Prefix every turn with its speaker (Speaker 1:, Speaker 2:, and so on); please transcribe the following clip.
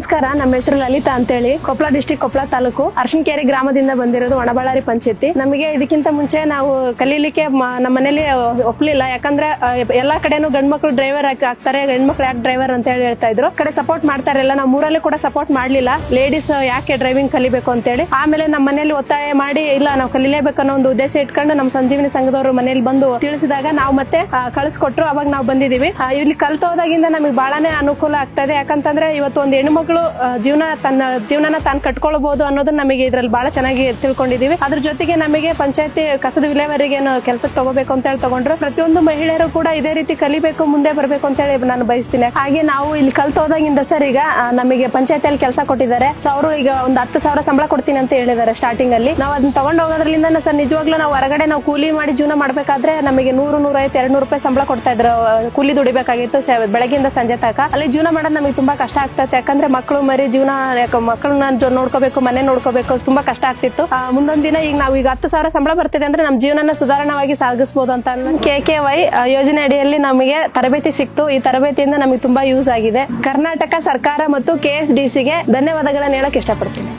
Speaker 1: ನಮಸ್ಕಾರ, ನಮ್ಮ ಹೆಸರು ಲಲಿತಾ ಅಂತೇಳಿ. ಕೊಪ್ಪಳ ಡಿಸ್ಟಿಕ್ ಕೊಪ್ಪಳ ತಾಲೂಕು. ಅರ್ಶಿನಕೆರೆ ಗ್ರಾಮದಿಂದ ಬಂದಿರೋದು ಒಣಬಳ್ಳಾರಿ ಪಂಚಾಯತಿ. ನಮಗೆ ಇದಕ್ಕಿಂತ ಮುಂಚೆ ನಾವು ಕಲೀಲಿಕ್ಕೆ ನಮ್ಮ ಮನೇಲಿ ಒಪ್ಲಿಲ್ಲ. ಯಾಕಂದ್ರೆ ಎಲ್ಲಾ ಕಡೆನೂ ಗಂಡ್ಮಕ್ಳು ಡ್ರೈವರ್ ಆಗ್ತಾರೆ. ಹೆಣ್ಮಕ್ಳು ಯಾಕೆ ಡ್ರೈವರ್ ಅಂತ ಹೇಳಿ ಹೇಳ್ತಾ ಇದ್ರು. ಕಡೆ ಸಪೋರ್ಟ್ ಮಾಡ್ತಾರೆ ಎಲ್ಲ. ನಾವು ಮೂರಲ್ಲಿ ಕೂಡ ಸಪೋರ್ಟ್ ಮಾಡ್ಲಿಲ್ಲ. ಲೇಡೀಸ್ ಯಾಕೆ ಡ್ರೈವಿಂಗ್ ಕಲಿಬೇಕು ಅಂತೇಳಿ. ಆಮೇಲೆ ನಮ್ಮ ಮನೇಲಿ ಒತ್ತಾಯ ಮಾಡಿ, ಇಲ್ಲ, ನಾವು ಕಲಿಲೇಬೇಕು ಅನ್ನೋ ಒಂದು ಉದ್ದೇಶ ಇಟ್ಕೊಂಡು ನಮ್ಮ ಸಂಜೀವಿನಿ ಸಂಘದವರು ಮನೇಲಿ ಬಂದು ತಿಳಿಸಿದಾಗ ನಾವು ಮತ್ತೆ ಕಳಿಸ್ಕೊಟ್ರು. ಅವಾಗ ನಾವು ಬಂದಿದೀವಿ. ಇಲ್ಲಿ ಕಲ್ತೋದಾಗಿಂದ ನಮಗೆ ಬಹಳನೇ ಅನುಕೂಲ ಆಗ್ತಾ ಇದೆ. ಯಾಕಂತಂದ್ರೆ ಇವತ್ತು ಒಂದು ಆ, ಜೀವನ ತನ್ನ ಜೀವನನ ತಾನು ಕಟ್ಕೊಳ್ಬಹುದು ಅನ್ನೋದನ್ನ ನಮಗೆ ಇದ್ರಲ್ಲಿ ಬಹಳ ಚೆನ್ನಾಗಿ ತಿಳ್ಕೊಂಡಿದೀವಿ. ಅದ್ರ ಜೊತೆಗೆ ನಮಗೆ ಪಂಚಾಯತಿ ಕಸದ ವಿಲೇವಾರಿಗೆ ಕೆಲಸಕ್ಕೆ ತಗೋಬೇಕು ಅಂತ ಹೇಳಿ ತಗೊಂಡ್ರು. ಪ್ರತಿಯೊಂದು ಮಹಿಳೆಯರು ಕೂಡ ಇದೇ ರೀತಿ ಕಲಿಬೇಕು ಮುಂದೆ ಬರಬೇಕು ಅಂತ ಹೇಳಿ ನಾನು ಬಯಸ್ತೀನಿ. ಹಾಗೆ ನಾವು ಇಲ್ಲಿ ಕಲ್ತೋದಾಗಿಂದ ಸರ್ ಈಗ ನಮಗೆ ಪಂಚಾಯತಿಯಲ್ಲಿ ಕೆಲಸ ಕೊಟ್ಟಿದ್ದಾರೆ. ಸೊ ಅವರು ಈಗ ಒಂದು ಹತ್ತು ಸಾವಿರ ಸಂಬಳ ಕೊಡ್ತೀನಿ ಅಂತ ಹೇಳಿದ್ದಾರೆ ಸ್ಟಾರ್ಟಿಂಗ್ ಅಲ್ಲಿ. ನಾವು ಅದನ್ನ ತಗೊಂಡು ಹೋಗೋದ್ರಿಂದ ಸರ್ ನಿಜವಾಗ್ಲೂ ನಾವು ಹೊರಗಡೆ ನಾವು ಕೂಲಿ ಮಾಡಿ ಜೀವನ ಮಾಡ್ಬೇಕಾದ್ರೆ ನಮಗೆ ನೂರು ನೂರೈವತ್ತು ಎರಡು ನೂರು ರೂಪಾಯಿ ಸಂಬಳ ಕೊಡ್ತಾ ಇದ್ರು. ಕೂಲಿ ದುಡಿಬೇಕಾಗಿತ್ತು ಬೆಳಗ್ಗೆಯಿಂದ ಸಂಜೆ ತನಕ. ಅಲ್ಲಿ ಜೀವನ ಮಾಡೋದು ನಮಗೆ ತುಂಬಾ ಕಷ್ಟ ಆಗ್ತೈತೆ. ಯಾಕಂದ್ರೆ ಮಕ್ಕಳು ಮರಿ ಜೀವನ ಮಕ್ಕಳನ್ನ ಜೋ ನೋಡ್ಕೋಬೇಕು, ಮನೆ ನೋಡ್ಕೋಬೇಕು ತುಂಬಾ ಕಷ್ಟ ಆಗ್ತಿತ್ತು. ಮುಂದೊಂದು ಮುಂದೊಂದ್ ದಿನ ಈಗ ನಾವು ಈಗ ಹತ್ತು ಸಾವಿರ ಸಂಬಳ ಬರ್ತಿದೆ ಅಂದ್ರೆ ನಮ್ಮ ಜೀವನನ ಸುಧಾರಣವಾಗಿ ಸಾಗಿಸಬಹುದು ಅಂತ ಕೆ ಕೆ ವೈ ಯೋಜನೆ ಅಡಿಯಲ್ಲಿ ನಮಗೆ ತರಬೇತಿ ಸಿಕ್ತು. ಈ ತರಬೇತಿಯಿಂದ ನಮಗೆ ತುಂಬಾ ಯೂಸ್ ಆಗಿದೆ. ಕರ್ನಾಟಕ ಸರ್ಕಾರ ಮತ್ತು ಕೆ ಎಸ್ ಡಿ ಸಿಗೆ ಧನ್ಯವಾದಗಳನ್ನು ಹೇಳಕ್ ಇಷ್ಟಪಡ್ತೀನಿ.